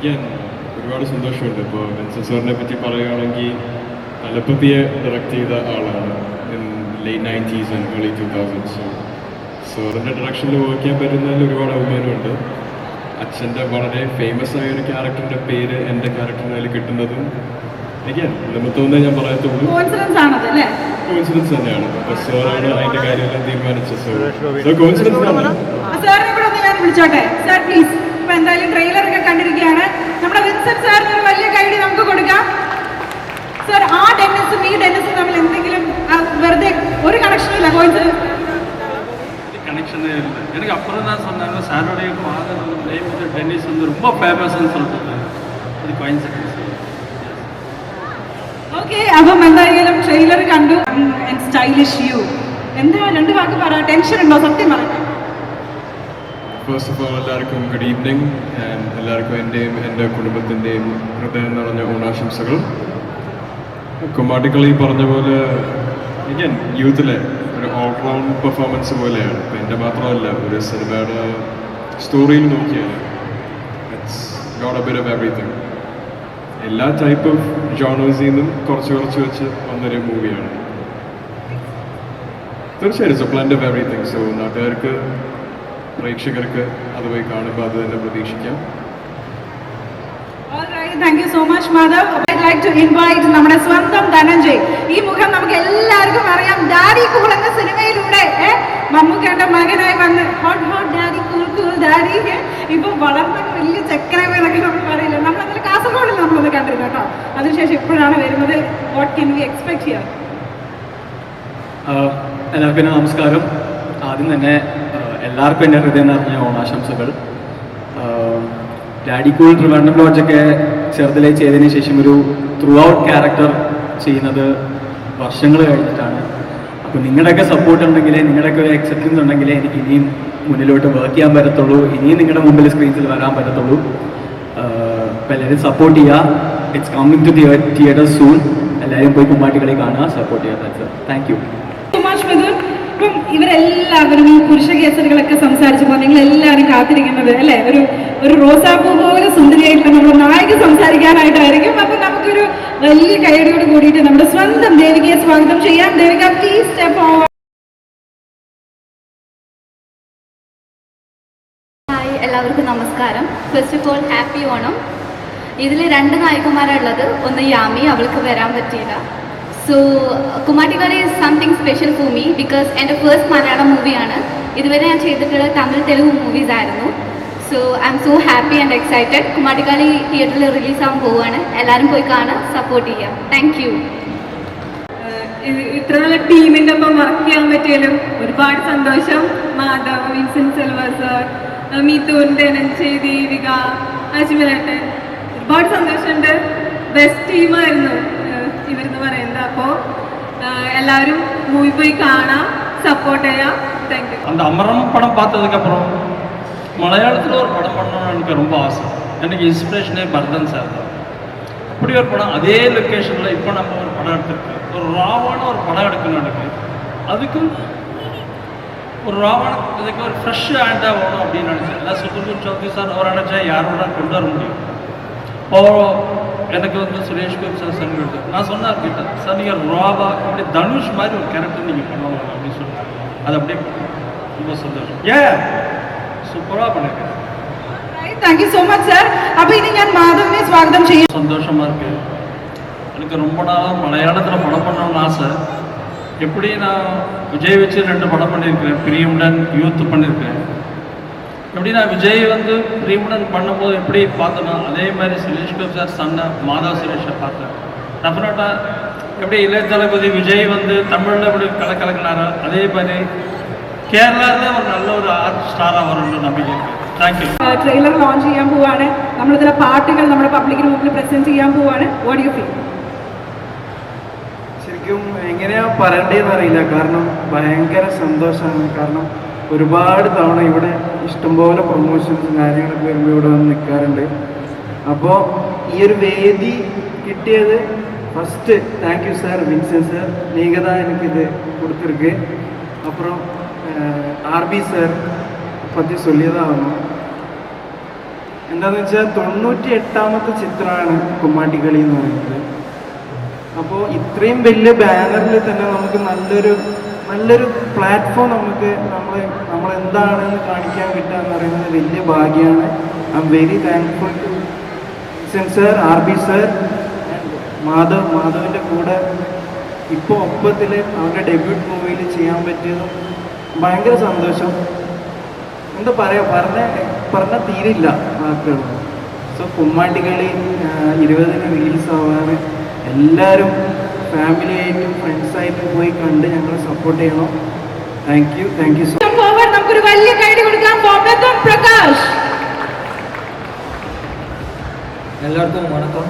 again, ഒരുപാട് സന്തോഷമുണ്ട്. ഇപ്പോൾ വിൻസൻ സാറിനെ പറ്റി പറയുകയാണെങ്കിൽ അലപ്പത്തിയെ ഡയറക്റ്റ് ചെയ്ത ആളാണ് in late nineties and early two thousands so അതിന്റെ ഡയറക്ഷനിൽ വർക്ക് ചെയ്യാൻ പറ്റുന്നതിൽ ഒരുപാട് അഭിമാനമുണ്ട്. അച്ഛന്റെ വളരെ ഫേമസ് ആയ ഒരു ക്യാരക്ടറിന്റെ പേര് എന്റെ ക്യാരക്ടറിന് അതിൽ കിട്ടുന്നതും എനിക്ക് നിമിത്തമെന്നേ ഞാൻ പറയത്തുള്ളൂ. കോൺഫിഡൻസ് തന്നെയാണ്. സാറാണ് അതിന്റെ കാര്യമെല്ലാം തീരുമാനിച്ചത്. സോ സോ കോയിൻസിഡൻസ് ആണ്. സാറിനെ കൂടെ ഒന്ന് ഞാൻ വിളിച്ചോട്ടെ സാർ പ്ലീസ് ഇപ്പൊ എന്തായാലും ട്രെയിലർ ഒക്കെ കണ്ടിരിക്കുകയാണ് നമ്മുടെ വിൻസെന്റ് സാറിന് ഒരു വലിയ കൈഡി നമുക്ക് കൊടുക്കാം സാർ ആ ഡെന്നിസും ഈ ഡെന്നിസും തമ്മിൽ എന്തെങ്കിലും ആ, വെറുതെ ഒരു കണക്ഷനും ഇല്ല കോയിൻസിഡൻസ് கனெக்ஷனே இல்லை எனக்கு அப்புறம் தான் சொன்னாங்க சாரோடைய ஃபாதர் வந்து நேம் வந்து டென்னிஸ் வந்து ரொம்ப ஃபேமஸ்ன்னு சொல்லிட்டு அது கோயின்சிடன்ஸ் ഓക്കെ അപ്പം എന്തായാലും ട്രെയിലർ കണ്ടു സ്റ്റൈലിഷ് യു എന്താ രണ്ട് വാക്ക് പറ ടെൻഷൻ ഉണ്ടോ സത്യം പറയട്ടെ ഫസ്റ്റ് ഓഫ് ഓൾ എല്ലാവർക്കും ഗുഡ് ഈവനിങ് എല്ലാവർക്കും എന്റെയും എന്റെ കുടുംബത്തിന്റെയും ഹൃദയം നിറഞ്ഞ ഓണാശംസകൾ. കുമ്മാട്ടിക്കളി പറഞ്ഞ പോലെ again യൂത്തിലെ ഒരു ഓൾറൗണ്ട് പെർഫോമൻസ് പോലെയാണ്. ഇപ്പം എന്റെ മാത്രമല്ല ഒരു സിനിമയുടെ സ്റ്റോറിയിൽ നോക്കിയാൽ it's got a bit of everything എല്ലാ ടൈപ്പ് ഓഫ് ജോണേഴ്സിൽ നിന്നും കുറച്ച് കുറച്ച് വെച്ച് വന്നൊരു മൂവിയാണ് തീർച്ചയായിട്ടും so blend of everything so നാട്ടുകാർക്ക് പ്രേക്ഷകർക്ക് അത് പോയി കാണുമ്പോൾ അത് തന്നെ പ്രതീക്ഷിക്കാം. Thank you so much Madhav I like to invite നമ്മുടെ സ്വന്തം ധനഞ്ജയ്. ഈ മുഖം നമുക്ക് എല്ലാവർക്കും അറിയാം. ഡാഡി കൂൾ എന്ന സിനിമയിലൂടെ മമ്മൂക്കേണ്ട മകനായി വന്ന് hot hot daddy cool cool daddy ഇപ്പൊ വളർന്ന വലിയ ചെക്കനായി എന്നൊക്കെ നമ്മൾ പറയില്ല നമ്മൾ അങ്ങനെ കാസർഗോഡിൽ നമ്മളത് കണ്ടിരുന്നു കേട്ടോ. അതിനുശേഷം ഇപ്പോഴാണ് വരുന്നത്. വാട്ട് കെൻ വി എക്സ്പെക്ട് ചെയ്യാം എല്ലാവർക്കും നമസ്കാരം. ആദ്യം തന്നെ എല്ലാവർക്കും എന്റെ ഹൃദയം നിറഞ്ഞ ഓണാശംസകൾ. ഡാഡി കൂൾ ട്രിവാൻഡം ലോഡ്ജൊക്കെ ചെറുതിലേ ചെയ്തതിന് ശേഷം ഒരു ത്രൂ ഔട്ട് ക്യാരക്ടർ ചെയ്യുന്നത് വർഷങ്ങൾ കഴിഞ്ഞിട്ടാണ്. അപ്പോൾ നിങ്ങളുടെയൊക്കെ സപ്പോർട്ട് ഉണ്ടെങ്കിൽ നിങ്ങളുടെയൊക്കെ ഒരു അക്സെപ്റ്റൻസ് ഉണ്ടെങ്കിൽ എനിക്ക് ഇനിയും മുന്നിലോട്ട് വർക്ക് ചെയ്യാൻ പറ്റത്തുള്ളൂ. ഇനിയും നിങ്ങളുടെ മുമ്പിൽ സ്ക്രീൻസിൽ വരാൻ പറ്റത്തുള്ളൂ. അപ്പോൾ എല്ലാവരും സപ്പോർട്ട് ചെയ്യുക it's coming to theatre soon എല്ലാവരും പോയി കുമ്മാട്ടികളെ കാണുക. സപ്പോർട്ട് ചെയ്യുക. Thank you. ഇപ്പം ഇവരെല്ലാവരും ഈ പുരുഷ കേസരികളൊക്കെ സംസാരിച്ചപ്പോൾ നിങ്ങൾ എല്ലാവരും കാത്തിരിക്കുന്നത് അല്ലെ? ഒരു ഒരു റോസാപ്പൂ പോലെ സുന്ദരിയായിട്ടുള്ള നമ്മുടെ നായിക സംസാരിക്കാനായിട്ടായിരിക്കും. അപ്പൊ നമുക്കൊരു വലിയ കൈയടിയോട് കൂടിയിട്ട് നമ്മുടെ സ്വന്തം ദേവികയെ സ്വാഗതം ചെയ്യാം. ദേവിക പ്ലീസ് സ്റ്റെപ്പ് ഹായ് എല്ലാവർക്കും നമസ്കാരം. First of all happy Onam. ഇതിൽ രണ്ട് നായകന്മാരുള്ളത് ഒന്ന് യാമി അവൾക്ക് വരാൻ പറ്റിയില്ല. So Kummattikali is something special for me because എന്റെ ഫസ്റ്റ് മലയാളം മൂവിയാണ് ഇതുവരെ ഞാൻ ചെയ്തിട്ടുള്ള തമിഴ് തെലുങ്ക് മൂവീസ് ആയിരുന്നു. So I am so happy and excited Kummattikali തിയേറ്ററിൽ റിലീസ് ആകാൻ പോവുകയാണ് എല്ലാവരും പോയി കാണാൻ സപ്പോർട്ട് ചെയ്യാം താങ്ക് യു ഇത്ര നല്ല ടീമിന്റെ ഒപ്പം വർക്ക് ചെയ്യാൻ പറ്റിയാലും ഒരുപാട് സന്തോഷം. മാധവ് വിൻസെന്റ് സെൽവ സർ നെഞ്ചേ ധനഞ്ജയ് ദീപിക അജ്മലേട്ടൻ. ഒരുപാട് സന്തോഷമുണ്ട്. ബെസ്റ്റ് ടീമായിരുന്നു ഇവരെന്ന് പറയുന്നത് അപ്പോൾ എല്ലാവരും മൂവി പോയി കാണാം സപ്പോർട്ട് ചെയ്യാം താങ്ക് യു அந்த அமரம் படம் பார்த்ததுக்கப்புறம் மலையாளத்தில் ஒரு படம் பண்ணணும்னு எனக்கு ரொம்ப ஆசை எனக்கு இன்ஸ்பிரேஷனே பரதன் சார் தான் அப்படி ஒரு படம் அதே லொக்கேஷனில் இப்போ நம்ம ஒரு படம் எடுத்திருக்கு ஒரு ராவான ஒரு படம் எடுக்கணும் எனக்கு அதுக்கும் ஒரு ராவான இதுக்கு ஒரு ஃப்ரெஷ் ஹேண்டாக வேணும் அப்படின்னு நினச்சேன் எல்லாம் சுற்றுலூர் சௌத்ரி சார் அவர் நினச்சா யாரோட கொண்டு வர முடியும் இப்போ எனக்கு வந்து சசுரேஷ் கோபி சார் சன் கொடுத்து நான் சொன்னார் கிட்ட சார் நீங்கள் ராவா அப்படி தனுஷ் மாதிரி ஒரு கேரக்டர் நீங்கள் பண்ணுவாங்க அப்படின்னு சொல்லுவாங்க அது அப்படியே ரொம்ப சந்தோஷம். ஏன்? சூப்பராக பண்ணிருக்கேன் தேங்க்யூ ஸோ மச் சார் அப்போ இனி ஞான் மாதவனே ஸ்வாகதம் செய்ய சந்தோஷமாக இருக்கு. எனக்கு ரொம்ப நாளாக மலையாளத்தில் படம் பண்ணணும்னு ஆசை. எப்படி நான் விஜய் வச்சு ரெண்டு படம் பண்ணியிருக்கிறேன். பிரியமுடன் யூத் பண்ணியிருக்கிறேன். எப்படி நான் விஜய் வந்து பிரியமுடன் பண்ணும்போது எப்படி பார்த்தேனோ அதே மாதிரி சுரேஷ் கோபி சார் சன்னை மாதவ சுரேஷை பார்த்தேன் டெஃபினட்டாக எப்படி இளைய தளபதி விஜய் வந்து தமிழில் எப்படி கல கலக்கினாரோ அதே மாதிரி கேரளாவில் ஒரு நல்ல ஒரு ஆர்ட் ஸ்டாராக வரும்னு நம்பிக்கை இருக்குது தேங்க்யூ ട്രെയിലർ ലോഞ്ച് ചെയ്യാൻ പോവാണ് നമ്മളിതിലെ പാട്ടുകൾ നമ്മുടെ പബ്ലിക്കിന് മുമ്പിൽ പ്രസന്റ് ചെയ്യാൻ പോവാണ് വാട്ട് യു ഫീൽ ശരിക്കും എങ്ങനെയാ പറയേണ്ടതെന്ന് അറിയില്ല കാരണം ഭയങ്കര സന്തോഷമാണ് കാരണം ഒരുപാട് തവണ ഇവിടെ ഇഷ്ടംപോലെ പ്രൊമോഷൻസും കാര്യങ്ങളൊക്കെ വരുമ്പോൾ ഇവിടെ വന്ന് നിൽക്കാറുണ്ട് അപ്പോൾ ഈ ഒരു വേദി കിട്ടിയത് first thank you sir Vincent sir நீங்கள் தான் எனக்கு இது கொடுத்துருக்கு அப்புறம் ஆர்பி சார் பற்றி சொல்லி தான் ஆகணும் എന്താന്ന് വെച്ചാൽ തൊണ്ണൂറ്റി എട്ടാമത്തെ ചിത്രമാണ് കുമ്മാട്ടിക്കളി എന്ന് പറയുന്നത് അപ്പോൾ ഇത്രയും വലിയ ബാനറിൽ തന്നെ നമുക്ക് നല്ലൊരു നല്ലൊരു പ്ലാറ്റ്ഫോം നമുക്ക് നമ്മൾ നമ്മൾ കാണിക്കാൻ കിട്ടുക എന്ന് പറയുന്നത് വലിയ ഭാഗ്യമാണ്. I am very thankful to Sen sir R B sir Madhav മാധവിന്റെ കൂടെ ഇപ്പോൾ ഒപ്പത്തിൽ അവരുടെ ഡെബ്യൂട്ട് മൂവിയിൽ ചെയ്യാൻ പറ്റിയതും ഭയങ്കര സന്തോഷം. എന്താ പറയാ പറഞ്ഞ പറഞ്ഞ തീരില്ല വാക്കുകൾ. സോ കുമ്മാട്ടികളി ഇരുപതിന് റിലീസ് ആവാണ്. എല്ലാവരും ഫാമിലിയായിട്ടും ഫ്രണ്ട്സായിട്ടും പോയി കണ്ട് ഞങ്ങളെ സപ്പോർട്ട് ചെയ്യണം. thank you thank you so forward നമുക്കൊരു വലിയ കൈഡി കൊടുക്കാം for പ്രഥം പ്രകാശ് எல்லாருக்கும் வணக்கம்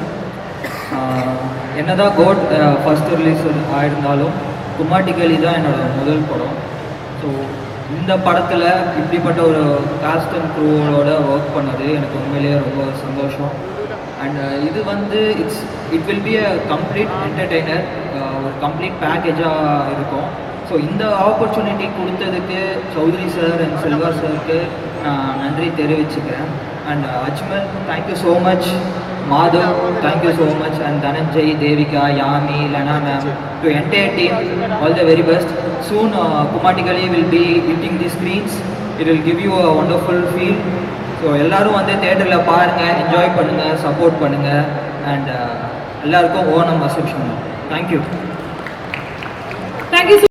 ஆஹ் என்னதான் கோட் ஃபர்ஸ்ட் ரிலீஸ் ஆயிருந்தாலும் கும்மாட்டிகளி தான் என்னோட முதல் படம் ஸோ இந்த படத்தில் இப்படிப்பட்ட ஒரு காஸ்ட் அண்ட் க்ரூவோட ஒர்க் பண்ணது எனக்கு உண்மையிலேயே ரொம்ப சந்தோஷம் அண்ட் இது வந்து it's it will be a complete entertainer ஒரு கம்ப்ளீட் பேக்கேஜாக இருக்கும் ஸோ இந்த ஆப்பர்ச்சுனிட்டி கொடுத்ததுக்கு சௌத்ரி சார் அண்ட் செல்வா சாருக்கு நான் நன்றி தெரிவிச்சுக்கிறேன். And Ajmal thank you so much Madhav thank you so much and Dhananjay Devika Yami Lana ma'am to entire team all the very best soon குமாட்டிகளே will be hitting the screens it will give you a wonderful feel so எல்லோரும் வந்து தேட்டரில் பாருங்கள் enjoy பண்ணுங்கள் support பண்ணுங்கள் and எல்லாருக்கும் Onam assumption thank you